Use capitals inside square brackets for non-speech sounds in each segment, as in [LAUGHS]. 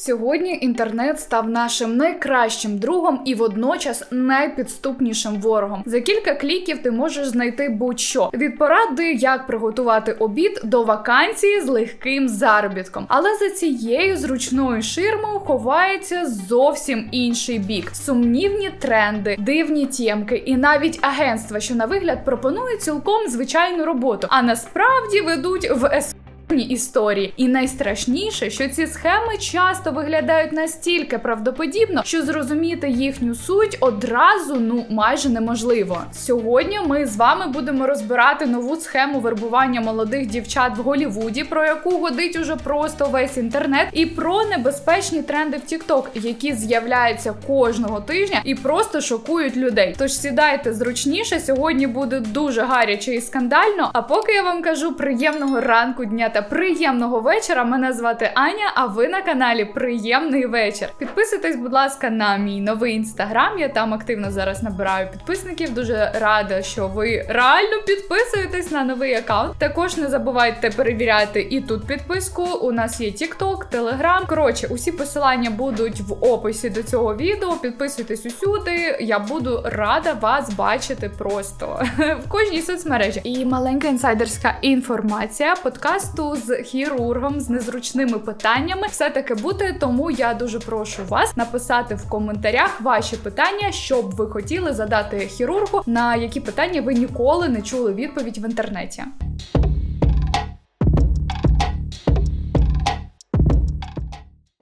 Сьогодні інтернет став нашим найкращим другом і водночас найпідступнішим ворогом. За кілька кліків ти можеш знайти будь-що від поради, як приготувати обід до вакансії з легким заробітком. Але за цією зручною ширмою ховається зовсім інший бік: сумнівні тренди, дивні тємки і навіть агентства, що на вигляд пропонують цілком звичайну роботу, а насправді ведуть в ес. Історії, і найстрашніше, що ці схеми часто виглядають настільки правдоподібно, що зрозуміти їхню суть одразу ну майже неможливо. Сьогодні ми з вами будемо розбирати нову схему вербування молодих дівчат в Голівуді, про яку годить уже просто весь інтернет, і про небезпечні тренди в TikTok, які з'являються кожного тижня і просто шокують людей. Тож сідайте зручніше. Сьогодні буде дуже гаряче і скандально. А поки я вам кажу приємного ранку дня та приємного вечора. Мене звати Аня, а ви на каналі Приємний вечір. Підписуйтесь, будь ласка, на мій новий інстаграм. Я там активно зараз набираю підписників. Дуже рада, що ви реально підписуєтесь на новий аккаунт. Також не забувайте перевіряти і тут підписку. У нас є TikTok, Telegram. Коротше, усі посилання будуть в описі до цього відео. Підписуйтесь усюди. Я буду рада вас бачити просто [LAUGHS] в кожній соцмережі. І маленька інсайдерська інформація подкасту з хірургом з незручними питаннями все таки бути. Тому я дуже прошу вас написати в коментарях ваші питання, що б ви хотіли задати хірургу, на які питання ви ніколи не чули відповідь в інтернеті.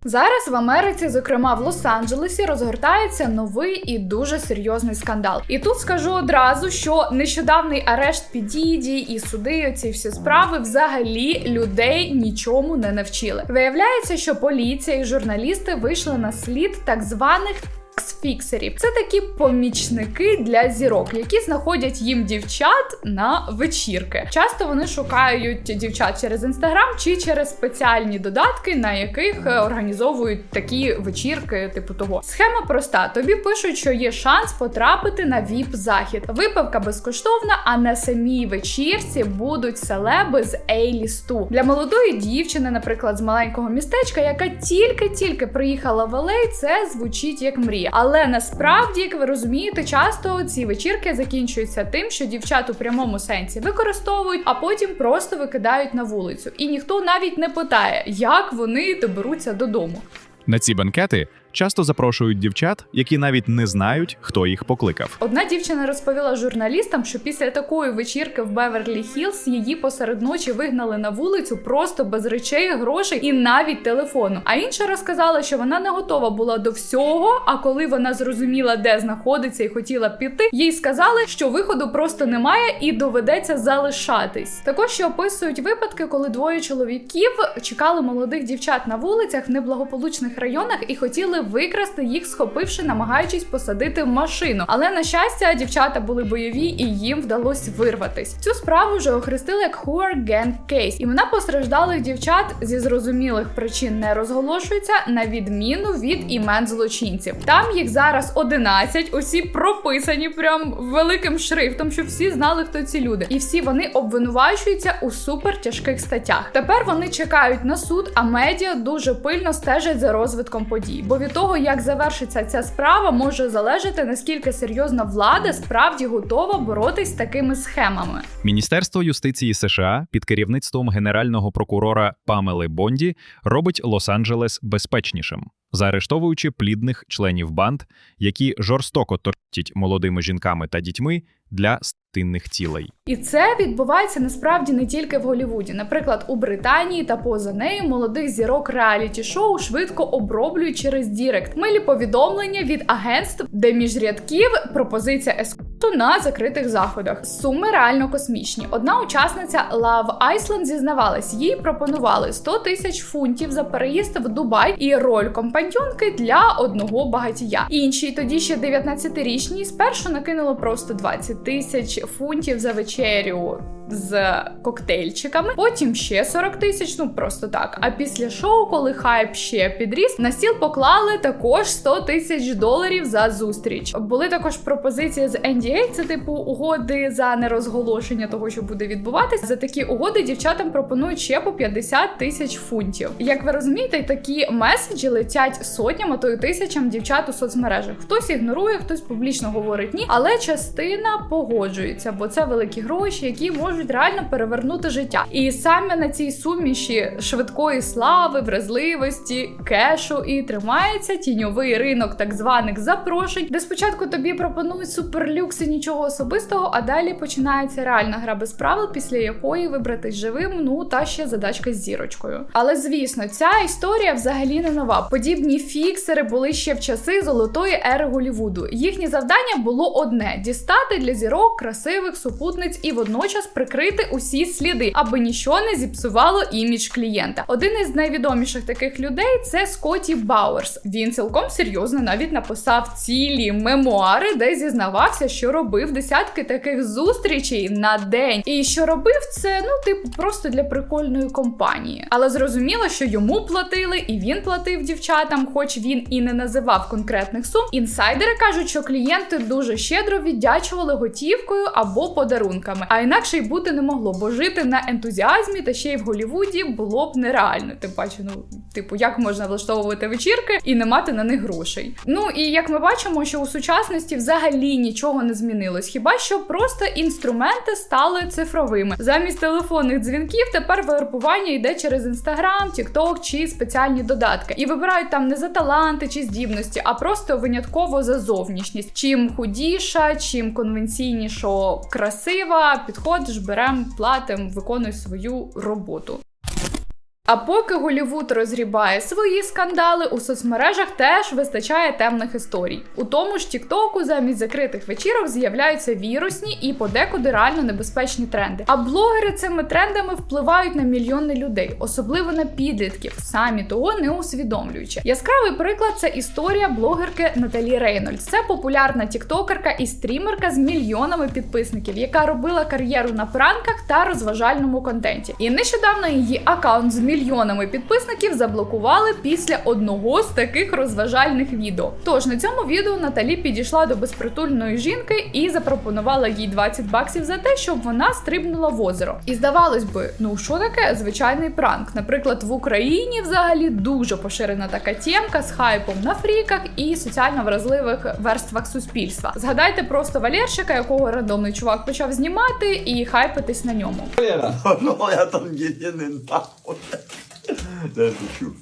Зараз в Америці, зокрема в Лос-Анджелесі, розгортається новий і дуже серйозний скандал. І тут скажу одразу, що нещодавний арешт Підіді і суди, ці всі справи взагалі людей нічому не навчили. Виявляється, що поліція і журналісти вийшли на слід так званих фіксерів. Це такі помічники для зірок, які знаходять їм дівчат на вечірки. Часто вони шукають дівчат через інстаграм чи через спеціальні додатки, на яких е, організовують такі вечірки, типу того. Схема проста: тобі пишуть, що є шанс потрапити на віп захід. Випивка безкоштовна, а на самій вечірці будуть селеби з ейлісту для молодої дівчини, наприклад, з маленького містечка, яка тільки-тільки приїхала в Елей, це звучить як мрія. Але насправді, як ви розумієте, часто ці вечірки закінчуються тим, що дівчат у прямому сенсі використовують, а потім просто викидають на вулицю. І ніхто навіть не питає, як вони доберуться додому. На ці банкети часто запрошують дівчат, які навіть не знають, хто їх покликав. Одна дівчина розповіла журналістам, що після такої вечірки в Беверлі Хіллз її посеред ночі вигнали на вулицю просто без речей, грошей і навіть телефону. А інша розказала, що вона не готова була до всього. А коли вона зрозуміла, де знаходиться і хотіла піти, їй сказали, що виходу просто немає і доведеться залишатись. Також ще описують випадки, коли двоє чоловіків чекали молодих дівчат на вулицях в неблагополучних районах і хотіли викрасти їх, схопивши, намагаючись посадити в машину. Але на щастя, дівчата були бойові і їм вдалося вирватись. Цю справу вже охрестили як Whore Gang Case. Імена постраждалих дівчат зі зрозумілих причин не розголошуються, на відміну від імен злочинців. Там їх зараз 11, усі прописані прям великим шрифтом, щоб всі знали, хто ці люди, і всі вони обвинувачуються у супер тяжких статтях. Тепер вони чекають на суд, а медіа дуже пильно стежать за розвитком подій. Бо від того, як завершиться ця справа, може залежати наскільки серйозна влада справді готова боротись з такими схемами. Міністерство юстиції США під керівництвом генерального прокурора Памели Бонді робить Лос-Анджелес безпечнішим, заарештовуючи плідних членів банд, які жорстоко тортять молодими жінками та дітьми для стинних цілей. І це відбувається насправді не тільки в Голівуді. Наприклад, у Британії та поза нею молодих зірок реаліті шоу швидко оброблюють через Дірект. Милі повідомлення від агентств, де між рядків пропозиція ескорту на закритих заходах. Суми реально космічні. Одна учасниця Love Iceland зізнавалась, їй пропонували 100 тисяч фунтів за переїзд в Дубай і роль компаньонки для одного багатія. Іншій тоді ще 19-річній спершу накинуло просто 20 тисяч фунтів за вечерю. З коктейльчиками, потім ще 40 тисяч, ну просто так. А після шоу, коли хайп ще підріс, на стіл поклали також 100 тисяч доларів за зустріч. Були також пропозиції з NDA, це типу угоди за нерозголошення того, що буде відбуватися. За такі угоди дівчатам пропонують ще по 50 тисяч фунтів. Як ви розумієте, такі меседжі летять сотням, а то й тисячам дівчат у соцмережах. Хтось ігнорує, хтось публічно говорить ні, але частина погоджується, бо це великі гроші, які можуть реально перевернути життя. І саме на цій суміші швидкої слави, вразливості, кешу і тримається тіньовий ринок так званих запрошень, де спочатку тобі пропонують суперлюкси, нічого особистого, а далі починається реальна гра без правил, після якої вибратись живим, ну та ще задачка з зірочкою. Але звісно, ця історія взагалі не нова. Подібні фіксери були ще в часи золотої ери Голівуду. Їхнє завдання було одне: дістати для зірок красивих супутниць і водночас прикрити усі сліди, аби нічого не зіпсувало імідж клієнта. Один із найвідоміших таких людей це Скотті Бауерс. Він цілком серйозно навіть написав цілі мемуари, де зізнавався, що робив десятки таких зустрічей на день, і що робив це, ну типу, просто для прикольної компанії. Але зрозуміло, що йому платили, і він платив дівчатам, хоч він і не називав конкретних сум. Інсайдери кажуть, що клієнти дуже щедро віддячували готівкою або подарунками, а інакше й бути не могло, бо жити на ентузіазмі та ще й в Голівуді було б нереально. Тим паче, ну типу, як можна влаштовувати вечірки і не мати на них грошей. Ну і як ми бачимо, що у сучасності взагалі нічого не змінилось, хіба що просто інструменти стали цифровими. Замість телефонних дзвінків тепер вербування йде через інстаграм, тікток чи спеціальні додатки. І вибирають там не за таланти чи здібності, а просто винятково за зовнішність. Чим худіша, чим конвенційніше красива, підходиш, берем, платим, виконуй свою роботу. А поки Голівуд розрібає свої скандали, у соцмережах теж вистачає темних історій. У тому ж Тіктоку замість закритих вечірок з'являються вірусні і подекуди реально небезпечні тренди. А блогери цими трендами впливають на мільйони людей, особливо на підлітків, самі того не усвідомлюючи. Яскравий приклад це історія блогерки Наталі Рейнольдс. Це популярна тіктокерка і стрімерка з мільйонами підписників, яка робила кар'єру на пранках та розважальному контенті. І нещодавно її аккаунт з підписників заблокували після одного з таких розважальних відео. Тож на цьому відео Наталі підійшла до безпритульної жінки і запропонувала їй 20 баксів за те, щоб вона стрибнула в озеро. І здавалось би, ну що таке звичайний пранк? Наприклад, в Україні взагалі дуже поширена така тємка з хайпом на фріках і соціально вразливих верствах суспільства. Згадайте просто Валерчика, якого рандомний чувак почав знімати і хайпитись на ньому. No, [LAUGHS] я там не нахуй. Да, шучу.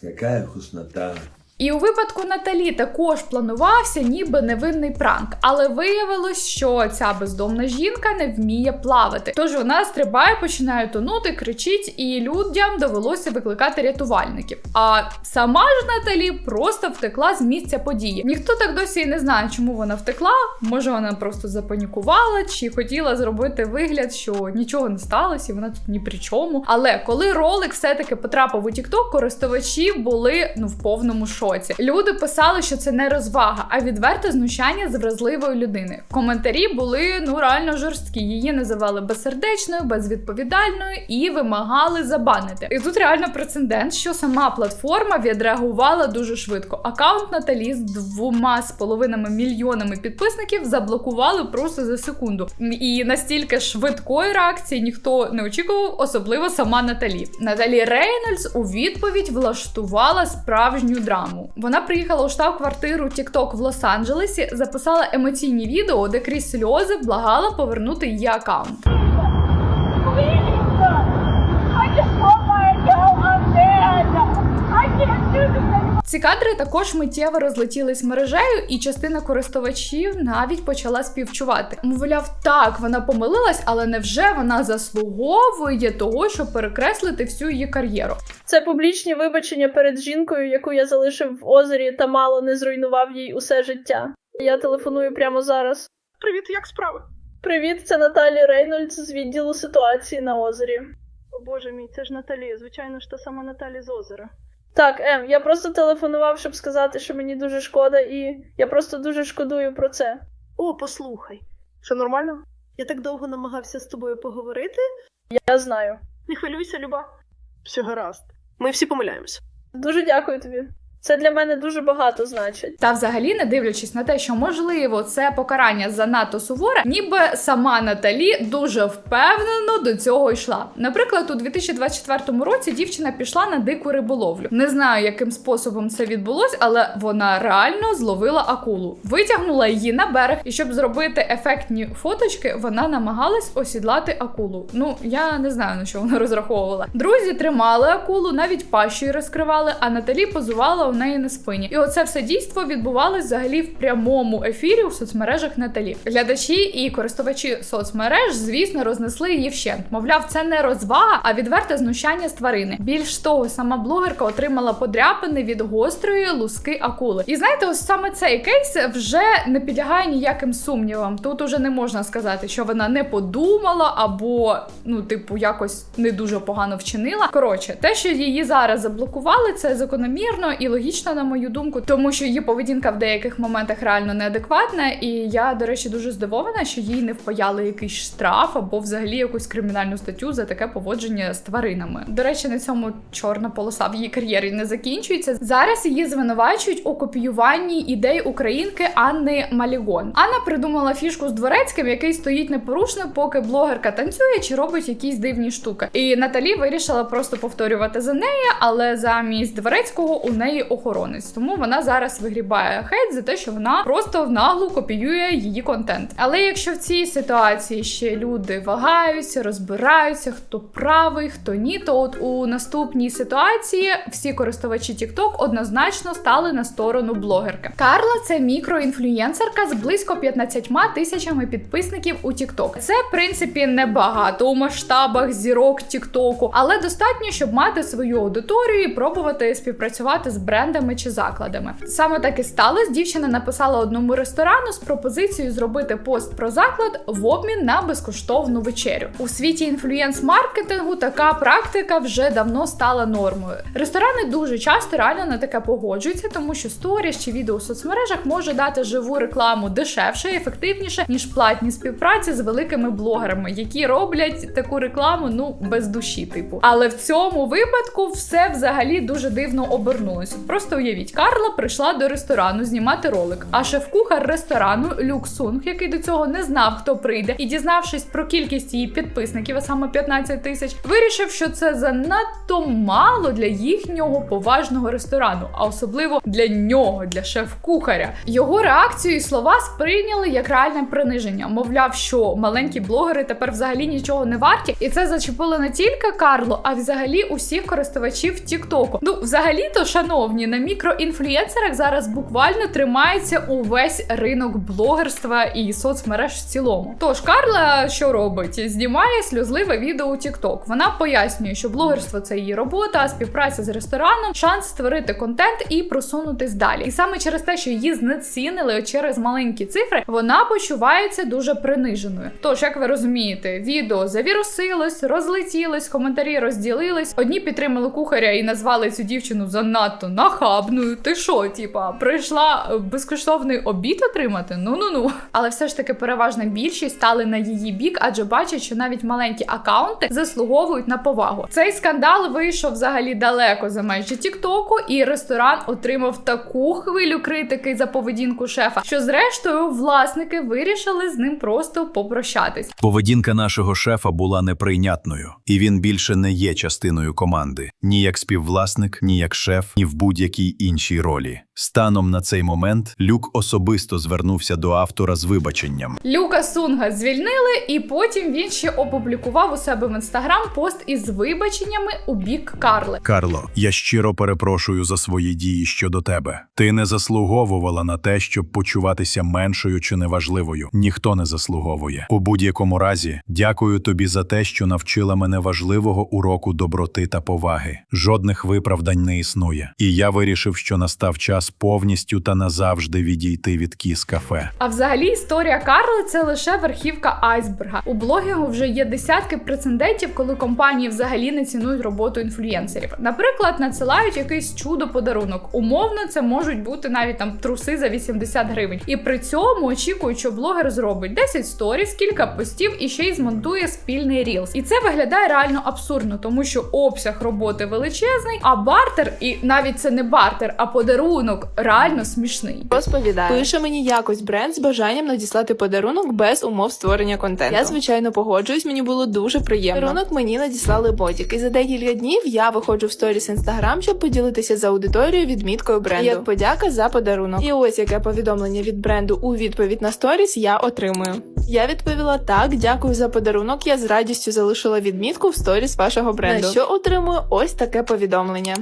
Какая вкуснота. І у випадку Наталі також планувався ніби невинний пранк, але виявилось, що ця бездомна жінка не вміє плавати. Тож вона стрибає, починає тонути, кричить, і людям довелося викликати рятувальників. А сама ж Наталі просто втекла з місця події. Ніхто так досі і не знає, чому вона втекла. Може, вона просто запанікувала, чи хотіла зробити вигляд, що нічого не сталося, і вона тут ні при чому. Але коли ролик все-таки потрапив у TikTok, користувачі були ну в повному шоці. Люди писали, що це не розвага, а відверте знущання з вразливої людини. Коментарі були ну реально жорсткі. Її називали безсердечною, безвідповідальною і вимагали забанити. І тут реально прецедент, що сама платформа відреагувала дуже швидко. Аккаунт Наталі з двома з половинами мільйонами підписників заблокували просто за секунду. І настільки швидкої реакції ніхто не очікував, особливо сама Наталі. Наталі Рейнольдс у відповідь влаштувала справжню драму. Вона приїхала у штаб-квартиру TikTok в Лос-Анджелесі, записала емоційні відео, де крізь сльози благала повернути її аккаунт. Ці кадри також миттєво розлетілись мережею, і частина користувачів навіть почала співчувати. Мовляв, так вона помилилась, але невже вона заслуговує того, щоб перекреслити всю її кар'єру? Це публічні вибачення перед жінкою, яку я залишив в озері та мало не зруйнував їй усе життя. Я телефоную прямо зараз. Привіт, як справи? Привіт, це Наталі Рейнольдс з відділу ситуації на озері. О боже мій, це ж Наталі. Звичайно ж та сама Наталі з озера. Так, Ем, я просто телефонував, щоб сказати, що мені дуже шкода, і я просто дуже шкодую про це. О, послухай. Все нормально? Я так довго намагався з тобою поговорити. Я знаю. Не хвилюйся, Люба. Все гаразд. Ми всі помиляємось. Дуже дякую тобі. Це для мене дуже багато значить. Та взагалі, не дивлячись на те, що можливо це покарання занадто суворе, ніби сама Наталі дуже впевнено до цього йшла. Наприклад, у 2024 році дівчина пішла на дику риболовлю. Не знаю, яким способом це відбулось, але вона реально зловила акулу, витягнула її на берег, і щоб зробити ефектні фоточки, вона намагалась осідлати акулу. Ну я не знаю на що вона [LAUGHS] розраховувала. Друзі тримали акулу, навіть пащу її розкривали, а Наталі позувала у неї на спині. І оце все дійство відбувалось взагалі в прямому ефірі у соцмережах Наталі. Глядачі і користувачі соцмереж, звісно, рознесли її вщент. Мовляв, це не розвага, а відверте знущання з тварини. Більш того, сама блогерка отримала подряпини від гострої луски акули. І знаєте, ось саме цей кейс вже не підлягає ніяким сумнівам. Тут уже не можна сказати, що вона не подумала або ну, типу, якось не дуже погано вчинила. Коротше, те, що її зараз заблокували, це закономірно і логічно, на мою думку, тому що її поведінка в деяких моментах реально неадекватна. І я, до речі, дуже здивована, що їй не впаяли якийсь штраф або взагалі якусь кримінальну статтю за таке поводження з тваринами. До речі, на цьому чорна полоса в її кар'єрі не закінчується. Зараз її звинувачують у копіюванні ідей українки Анни Малігон. Анна придумала фішку з дворецьким, який стоїть непорушно, поки блогерка танцює чи робить якісь дивні штуки. І Наталі вирішила просто повторювати за нею, але замість дворецького у неї охоронець. Тому вона зараз вигрібає хейт за те, що вона просто в наглу копіює її контент. Але якщо в цій ситуації ще люди вагаються, розбираються, хто правий, хто ні, то от у наступній ситуації всі користувачі TikTok однозначно стали на сторону блогерки. Карла це мікроінфлюєнсерка з близько 15 тисячами підписників у TikTok. Це в принципі небагато у масштабах зірок TikTok, але достатньо, щоб мати свою аудиторію і пробувати співпрацювати з брендами чи закладами. Саме так і сталося. Дівчина написала одному ресторану з пропозицією зробити пост про заклад в обмін на безкоштовну вечерю. У світі інфлюєнс-маркетингу така практика вже давно стала нормою. Ресторани дуже часто реально на таке погоджуються, тому що сторіс чи відео у соцмережах може дати живу рекламу дешевше і ефективніше, ніж платні співпраці з великими блогерами, які роблять таку рекламу ну без душі, типу. Але в цьому випадку все взагалі дуже дивно обернулося. Просто уявіть, Карла прийшла до ресторану знімати ролик. А шеф-кухар ресторану Люк Сунг, який до цього не знав, хто прийде, і дізнавшись про кількість її підписників, а саме 15 тисяч, вирішив, що це занадто мало для їхнього поважного ресторану, а особливо для нього, для шеф-кухаря. Його реакцію і слова сприйняли як реальне приниження. Мовляв, що маленькі блогери тепер взагалі нічого не варті, і це зачепило не тільки Карло, а взагалі усіх користувачів Тіктоку. Ну, взагалі-то, шановні, на мікроінфлюєнсерах зараз буквально тримається увесь ринок блогерства і соцмереж в цілому. Тож Карла що робить? Знімає сльозливе відео у TikTok. Вона пояснює, що блогерство це її робота, співпраця з рестораном, шанс створити контент і просунутись далі. І саме через те, що її знецінили через маленькі цифри, вона почувається дуже приниженою. Тож, як ви розумієте, відео завірусилось, розлетілось, коментарі розділились. Одні підтримали кухаря і назвали цю дівчину занадто нахабною. Ти що, типа, прийшла е, безкоштовний обід отримати? Ну ну ну. Але все ж таки переважна більшість стали на її бік, адже бачать, що навіть маленькі акаунти заслуговують на повагу. Цей скандал вийшов взагалі далеко за межі Тіктоку, і ресторан отримав таку хвилю критики за поведінку шефа, що зрештою власники вирішили з ним просто попрощатись. Поведінка нашого шефа була неприйнятною, і він більше не є частиною команди ні як співвласник, ні як шеф, ні в будь-якій іншій ролі. Станом на цей момент Люк особисто звернувся до автора з вибаченням. Люка Сунга звільнили, і потім він ще опублікував у себе в інстаграм пост із вибаченнями у бік Карли. Карло, я щиро перепрошую за свої дії щодо тебе. Ти не заслуговувала на те, щоб почуватися меншою чи неважливою. Ніхто не заслуговує. У будь-якому разі, дякую тобі за те, що навчила мене важливого уроку доброти та поваги. Жодних виправдань не існує. І я вирішив, що настав час повністю та назавжди відійти від кіз кафе. А взагалі історія Карли це лише верхівка айсберга. У блогінгу вже є десятки прецедентів, коли компанії взагалі не цінують роботу інфлюєнсерів. Наприклад, надсилають якийсь чудо подарунок. Умовно, це можуть бути навіть там труси за 80 гривень. І при цьому очікують, що блогер зробить 10 сторіс, кілька постів і ще й змонтує спільний рілс. І це виглядає реально абсурдно, тому що обсяг роботи величезний, а бартер, і навіть це не бартер, а подарунок реально смішний. Розповідає, пише мені якось бренд з бажанням надіслати подарунок без умов створення контенту. Я звичайно погоджуюсь, мені було дуже приємно. Подарунок мені надіслали бодік, і за декілька днів я виходжу в сторіс інстаграм, щоб поділитися з аудиторією відміткою бренду. Як подяка за подарунок. І ось яке повідомлення від бренду у відповідь на сторіс я отримую. Я відповіла так, дякую за подарунок. Я з радістю залишила відмітку в сторіс вашого бренду. На що отримую ось таке повідомлення.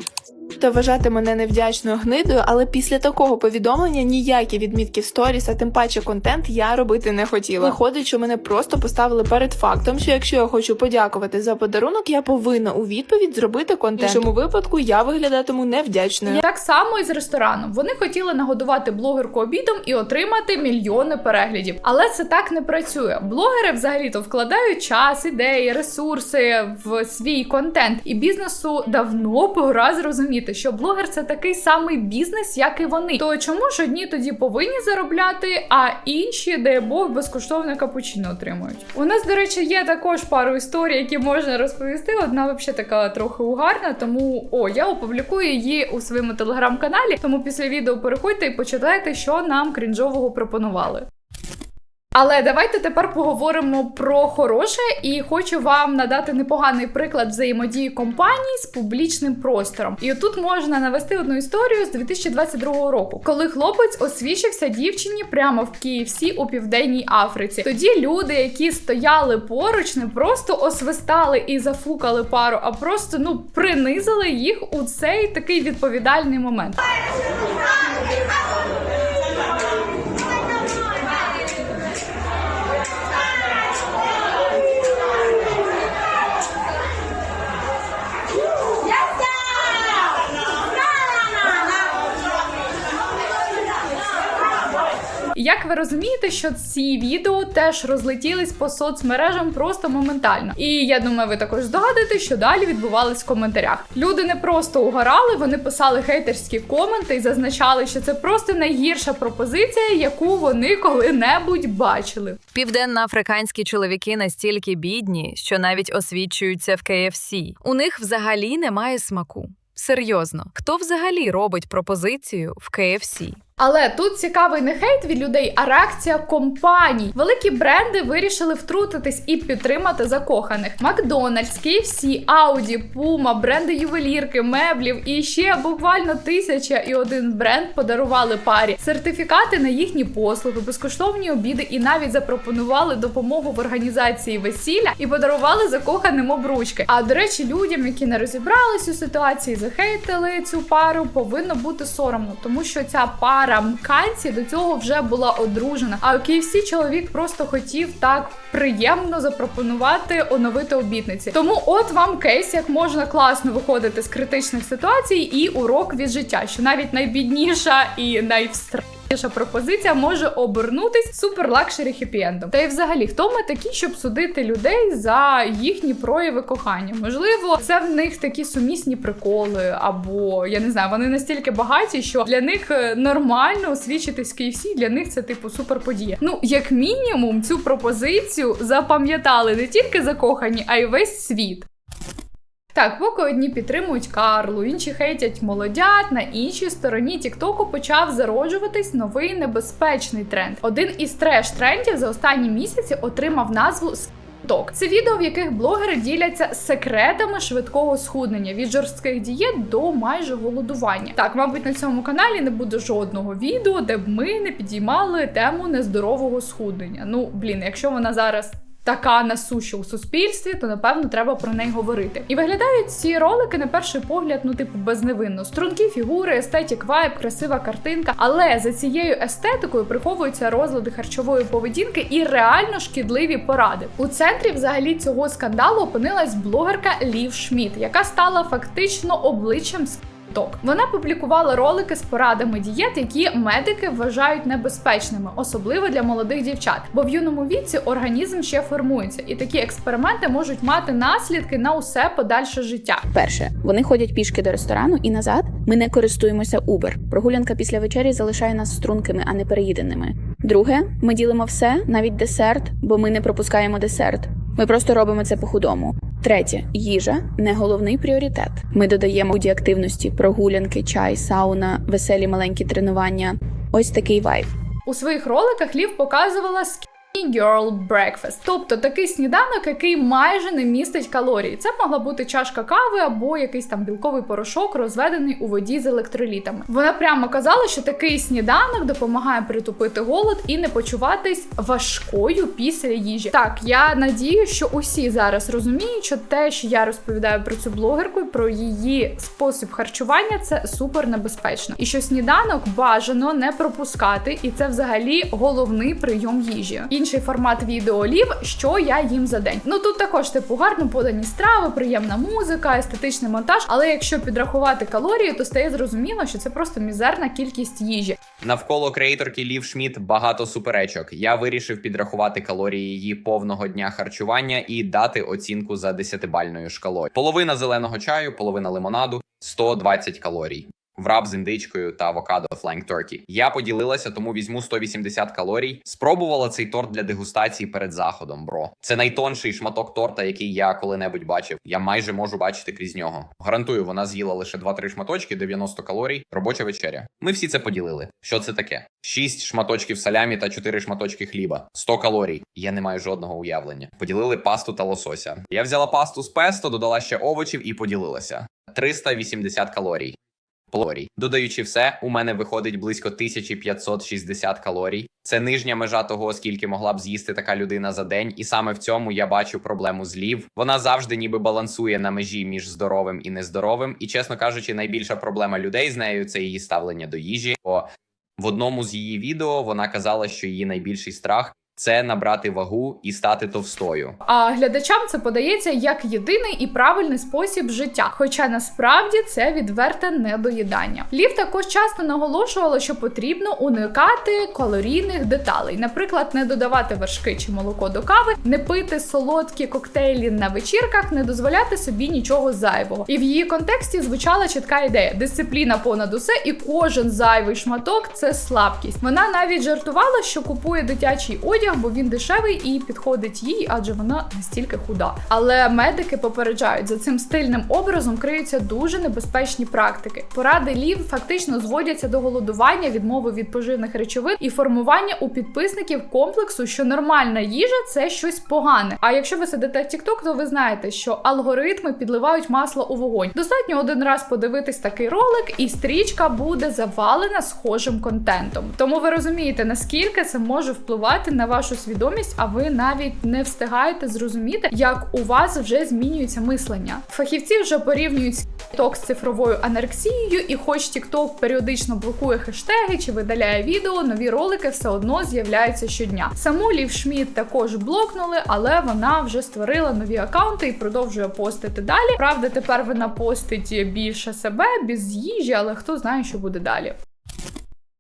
Та вважати мене невдячною гнидою, але після такого повідомлення ніякі відмітки в сторіс, а тим паче контент я робити не хотіла. Виходить, що мене просто поставили перед фактом, що якщо я хочу подякувати за подарунок, я повинна у відповідь зробити контент. В іншому випадку я виглядатиму невдячною. Так само і з рестораном. Вони хотіли нагодувати блогерку обідом і отримати мільйони переглядів. Але це так не працює. Блогери взагалі-то вкладають час, ідеї, ресурси в свій контент. І бізнесу давно пора зрозуміти, що блогер це такий самий бізнес, як і вони. То чому ж одні тоді повинні заробляти, а інші, де Бог, безкоштовне капучино отримують? У нас, до речі, є також пару історій, які можна розповісти. Одна взагалі така трохи угарна, тому о, я опублікую її у своєму телеграм-каналі. Тому після відео переходьте і почитайте, що нам крінжового пропонували. Але давайте тепер поговоримо про хороше, і хочу вам надати непоганий приклад взаємодії компаній з публічним простором. І тут можна навести одну історію з 2022 року, коли хлопець освічився дівчині прямо в KFC у південній Африці. Тоді люди, які стояли поруч, не просто освистали і зафукали пару, а просто ну принизили їх у цей такий відповідальний момент. Ви розумієте, що ці відео теж розлетілись по соцмережам просто моментально. І я думаю, ви також здогадуєте, що далі відбувалось в коментарях. Люди не просто угорали, вони писали хейтерські коменти і зазначали, що це просто найгірша пропозиція, яку вони коли-небудь бачили. Південноафриканські чоловіки настільки бідні, що навіть освічуються в KFC. У них взагалі немає смаку. Серйозно, хто взагалі робить пропозицію в KFC? Але тут цікавий не хейт від людей, а реакція компаній. Великі бренди вирішили втрутитись і підтримати закоханих. Макдональдс, KFC, Audi, Puma, бренди ювелірки, меблів і ще буквально тисяча і один бренд подарували парі сертифікати на їхні послуги, безкоштовні обіди і навіть запропонували допомогу в організації весілля і подарували закоханим обручки. А до речі, людям, які не розібрались у ситуації, захейтили цю пару, повинно бути соромно, тому що ця пара мканці до цього вже була одружена. А у KFC чоловік просто хотів так приємно запропонувати оновити обітниці. Тому, от вам кейс, як можна класно виходити з критичних ситуацій, і урок від життя, що навіть найбідніша і найвстра. Наша пропозиція може обернутись супер лакшері хеппі-ендом. Та й взагалі, хто ми такі, щоб судити людей за їхні прояви кохання? Можливо, це в них такі сумісні приколи, або я не знаю, вони настільки багаті, що для них е, нормально освічитись в KFC, для них це типу супер подія. Ну, як мінімум, цю пропозицію запам'ятали не тільки закохані, а й весь світ. Так, поки одні підтримують Карлу, інші хейтять молодят, на іншій стороні Тіктоку почав зароджуватись новий небезпечний тренд. Один із треш-трендів за останні місяці отримав назву TikTok. Це відео, в яких блогери діляться секретами швидкого схуднення від жорстких дієт до майже голодування. Так, мабуть, на цьому каналі не буде жодного відео, де б ми не підіймали тему нездорового схуднення. Ну блін, якщо вона зараз така насуща у суспільстві, то напевно треба про неї говорити. І виглядають ці ролики на перший погляд, ну типу безневинно. Стрункі фігури, естетік вайб, красива картинка. Але за цією естетикою приховуються розлади харчової поведінки і реально шкідливі поради. У центрі взагалі цього скандалу опинилась блогерка Лів Шміт, яка стала фактично обличчям TikTok. Вона публікувала ролики з порадами дієт, які медики вважають небезпечними, особливо для молодих дівчат. Бо в юному віці організм ще формується, і такі експерименти можуть мати наслідки на усе подальше життя. Перше, вони ходять пішки до ресторану і назад. Ми не користуємося Uber. Прогулянка після вечері залишає нас стрункими, а не переїденими. Друге, ми ділимо все, навіть десерт, бо ми не пропускаємо десерт. Ми просто робимо це по-худому. Третє, їжа не головний пріоритет. Ми додаємо будь активності, прогулянки, чай, сауна, веселі маленькі тренування. Ось такий вайб. У своїх роликах Лів показувала Skinny Girl Breakfast, тобто такий сніданок, який майже не містить калорій. Це могла бути чашка кави або якийсь там білковий порошок, розведений у воді з електролітами. Вона прямо казала, що такий сніданок допомагає притупити голод і не почуватись важкою після їжі. Так, я надію, що усі зараз розуміють, що те, що я розповідаю про цю блогерку, про її спосіб харчування, це супер небезпечно. І що сніданок бажано не пропускати, і це взагалі головний прийом їжі. Інший формат відео лів, що я їм за день. Ну тут також типу гарно подані страви, приємна музика, естетичний монтаж. Але якщо підрахувати калорії, то стає зрозуміло, що це просто мізерна кількість їжі. Навколо креаторки Лів Шміт багато суперечок. Я вирішив підрахувати калорії її повного дня харчування і дати оцінку за 10-бальною шкалою. Половина зеленого чаю, половина лимонаду 120 калорій. Враб з індичкою та авокадо Flying Turkey. Я поділилася, тому візьму 180 калорій. Спробувала цей торт для дегустації перед заходом, бро. Це найтонший шматок торта, який я коли-небудь бачив. Я майже можу бачити крізь нього. Гарантую, вона з'їла лише 2-3 шматочки, 90 калорій, робоча вечеря. Ми всі це поділили. Що це таке? 6 шматочків салямі та 4 шматочки хліба. 100 калорій. Я не маю жодного уявлення. Поділили пасту та лосося. Я взяла пасту з песто, додала ще овочів і поділилася. 380 калорій. Калорій. Додаючи все, у мене виходить близько 1560 калорій. Це нижня межа того, скільки могла б з'їсти така людина за день, і саме в цьому я бачу проблему злів. Вона завжди ніби балансує на межі між здоровим і нездоровим. І чесно кажучи, найбільша проблема людей з нею це її ставлення до їжі. Бо в одному з її відео вона казала, що її найбільший страх це набрати вагу і стати товстою. А глядачам це подається як єдиний і правильний спосіб життя. Хоча насправді це відверте недоїдання. Лів також часто наголошувала, що потрібно уникати калорійних деталей, наприклад, не додавати вершки чи молоко до кави, не пити солодкі коктейлі на вечірках, не дозволяти собі нічого зайвого. І в її контексті звучала чітка ідея: дисципліна понад усе, і кожен зайвий шматок це слабкість. Вона навіть жартувала, що купує дитячий одяг, бо він дешевий і підходить їй, адже вона настільки худа. Але медики попереджають, за цим стильним образом криються дуже небезпечні практики. Поради лів фактично зводяться до голодування, відмови від поживних речовин і формування у підписників комплексу, що нормальна їжа це щось погане. А якщо ви сидите в TikTok, то ви знаєте, що алгоритми підливають масло у вогонь. Достатньо один раз подивитись такий ролик, і стрічка буде завалена схожим контентом. Тому ви розумієте, наскільки це може впливати на вашу свідомість, а ви навіть не встигаєте зрозуміти, як у вас вже змінюється мислення. Фахівці вже порівнюють TikTok з цифровою анорексією, і хоч TikTok періодично блокує хештеги чи видаляє відео, нові ролики все одно з'являються щодня. Саму Лів Шміт також блокнули, але вона вже створила нові акаунти і продовжує постити далі. Правда, тепер вона постить більше себе без їжі, але хто знає, що буде далі.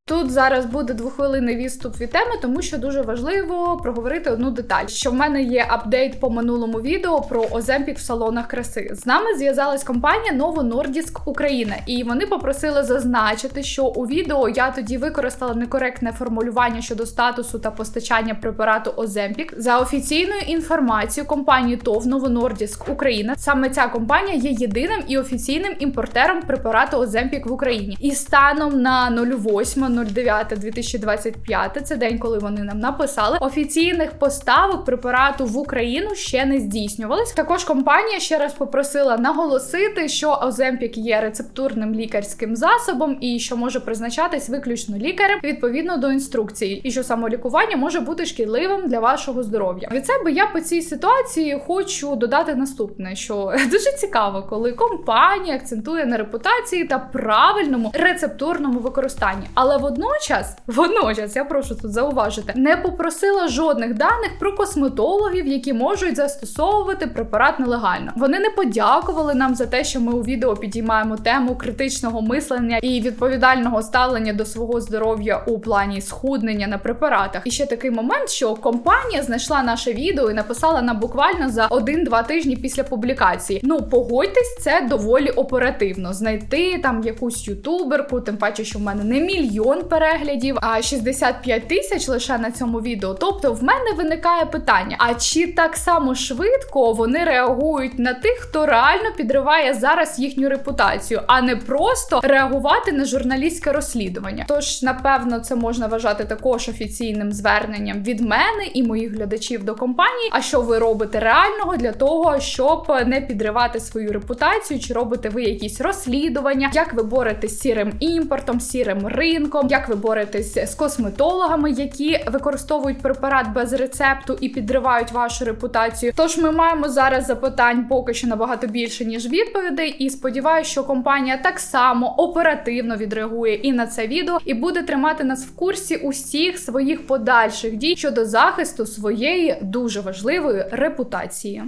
Тут зараз буде двохвилинний відступ від теми, тому що дуже важливо проговорити одну деталь. Що в мене є апдейт по минулому відео про Оземпік в салонах краси. З нами зв'язалась компанія Novo Nordisk Україна, і вони попросили зазначити, що у відео я тоді використала некоректне формулювання щодо статусу та постачання препарату Оземпік. За офіційною інформацією компанії ТОВ Novo Nordisk Україна. Саме ця компанія є єдиним і офіційним імпортером препарату Оземпік в Україні. І станом на 08 09.2025, це день, коли вони нам написали. Офіційних поставок препарату в Україну ще не здійснювалось. Також компанія ще раз попросила наголосити, що Оземпік є рецептурним лікарським засобом і що може призначатись виключно лікарем відповідно до інструкції, і що самолікування може бути шкідливим для вашого здоров'я. Від себе я по цій ситуації хочу додати наступне: що [LAUGHS] дуже цікаво, коли компанія акцентує на репутації та правильному рецептурному використанні, але водночас, водночас, я прошу тут зауважити, не попросила жодних даних про косметологів, які можуть застосовувати препарат нелегально. Вони не подякували нам за те, що ми у відео підіймаємо тему критичного мислення і відповідального ставлення до свого здоров'я у плані схуднення на препаратах. І ще такий момент, що компанія знайшла наше відео і написала нам буквально за 1-2 тижні після публікації. Ну погодьтесь, це доволі оперативно. Знайти там якусь ютуберку, тим паче, що в мене не мільйон переглядів, а 65 тисяч лише на цьому відео. Тобто, в мене виникає питання: а чи так само швидко вони реагують на тих, хто реально підриває зараз їхню репутацію, а не просто реагувати на журналістське розслідування? Тож, напевно, це можна вважати також офіційним зверненням від мене і моїх глядачів до компанії. А що ви робите реального для того, щоб не підривати свою репутацію? Чи робите ви якісь розслідування? Як ви боретесь сірим імпортом, сірим ринком? Як ви боретесь з косметологами, які використовують препарат без рецепту і підривають вашу репутацію? Тож ми маємо зараз запитань поки що набагато більше ніж відповідей, і сподіваюся, що компанія так само оперативно відреагує і на це відео, і буде тримати нас в курсі усіх своїх подальших дій щодо захисту своєї дуже важливої репутації.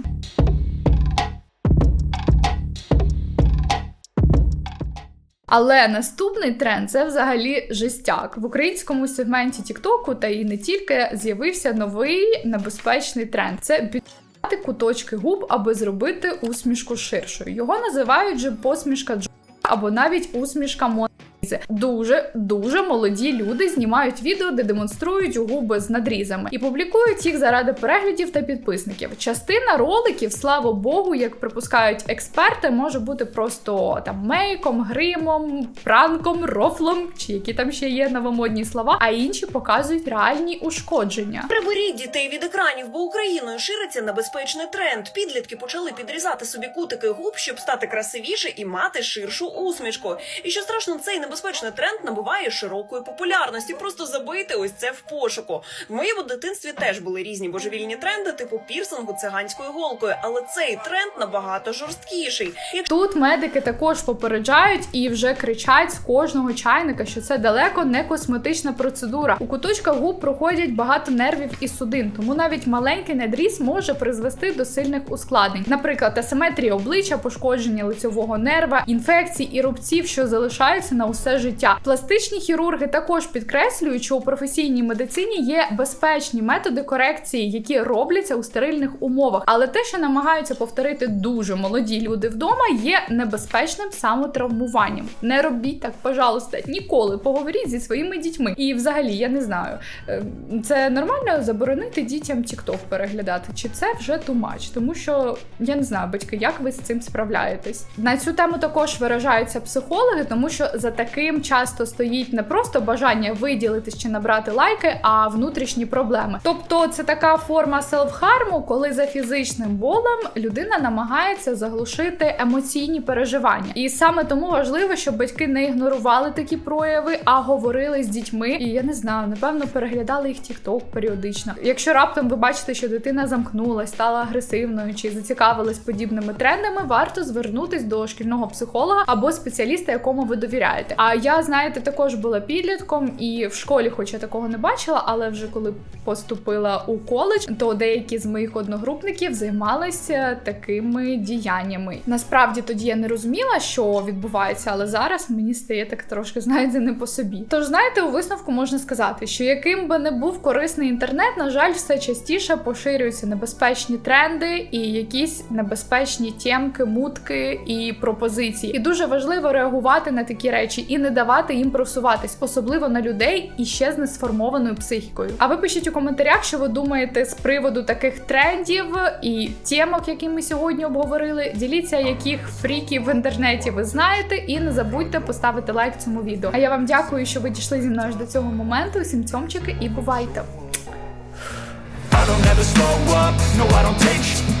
Але наступний тренд це взагалі жестяк. В українському сегменті Тіктоку та і не тільки з'явився новий небезпечний тренд. Це підняти куточки губ, аби зробити усмішку ширшою. Його називають же посмішка Джо або навіть усмішка Мон. Дуже дуже молоді люди знімають відео, де демонструють губи з надрізами і публікують їх заради переглядів та підписників. Частина роликів, слава Богу, як припускають експерти, може бути просто там мейком, гримом, пранком, рофлом, чи які там ще є новомодні слова, а інші показують реальні ушкодження. Приберіть дітей від екранів, бо Україною шириться небезпечний тренд. Підлітки почали підрізати собі кутики губ, щоб стати красивіше і мати ширшу усмішку. І що страшно, цей небезпечний тренд набуває широкої популярності. Просто забийте ось це в пошуку. В моєму дитинстві теж були різні божевільні тренди, типу пірсингу циганською голкою, але цей тренд набагато жорсткіший. Тут медики також попереджають і вже кричать з кожного чайника, що це далеко не косметична процедура. У куточках губ проходять багато нервів і судин, тому навіть маленький надріз може призвести до сильних ускладнень, наприклад, асиметрія обличчя, пошкодження лицьового нерва, інфекцій і рубців, що залишаються на усе життя. Пластичні хірурги також підкреслюють, що у професійній медицині є безпечні методи корекції, які робляться у стерильних умовах. Але те, що намагаються повторити дуже молоді люди вдома, є небезпечним самотравмуванням. Не робіть так, пожалуйста, ніколи поговоріть зі своїми дітьми. І взагалі, я не знаю, е, це нормально заборонити дітям TikTok переглядати, чи це вже much? Тому що я не знаю, батьки, як ви з цим справляєтесь. На цю тему також виражаються психологи, тому що за таким часто стоїть не просто бажання виділитись чи набрати лайки, а внутрішні проблеми. Тобто, це така форма селфхарму, коли за фізичним болем людина намагається заглушити емоційні переживання. І саме тому важливо, щоб батьки не ігнорували такі прояви, а говорили з дітьми. І я не знаю, напевно, переглядали їх TikTok періодично. Якщо раптом ви бачите, що дитина замкнулась, стала агресивною чи зацікавилась подібними трендами, варто звернутись до шкільного психолога або спеціаліста, якому ви довіряєте. А я, знаєте, також була підлітком і в школі, хоч я такого не бачила, але вже коли поступила у коледж, то деякі з моїх одногрупників займалися такими діяннями. Насправді тоді я не розуміла, що відбувається, але зараз мені стає так трошки, знаєте, не по собі. Тож, знаєте, у висновку можна сказати, що яким би не був корисний інтернет, на жаль, все частіше поширюються небезпечні тренди і якісь небезпечні тємки, мутки і пропозиції. І дуже важливо реагувати на такі речі і не давати їм просуватись, особливо на людей і ще з несформованою психікою. А ви пишіть у коментарях, що ви думаєте з приводу таких трендів і темок, які ми сьогодні обговорили. Діліться, яких фріків в інтернеті ви знаєте, і не забудьте поставити лайк цьому відео. А я вам дякую, що ви дійшли зі мною аж до цього моменту. Всім цьомчики і бувайте! I don't ever slow up, no I don't take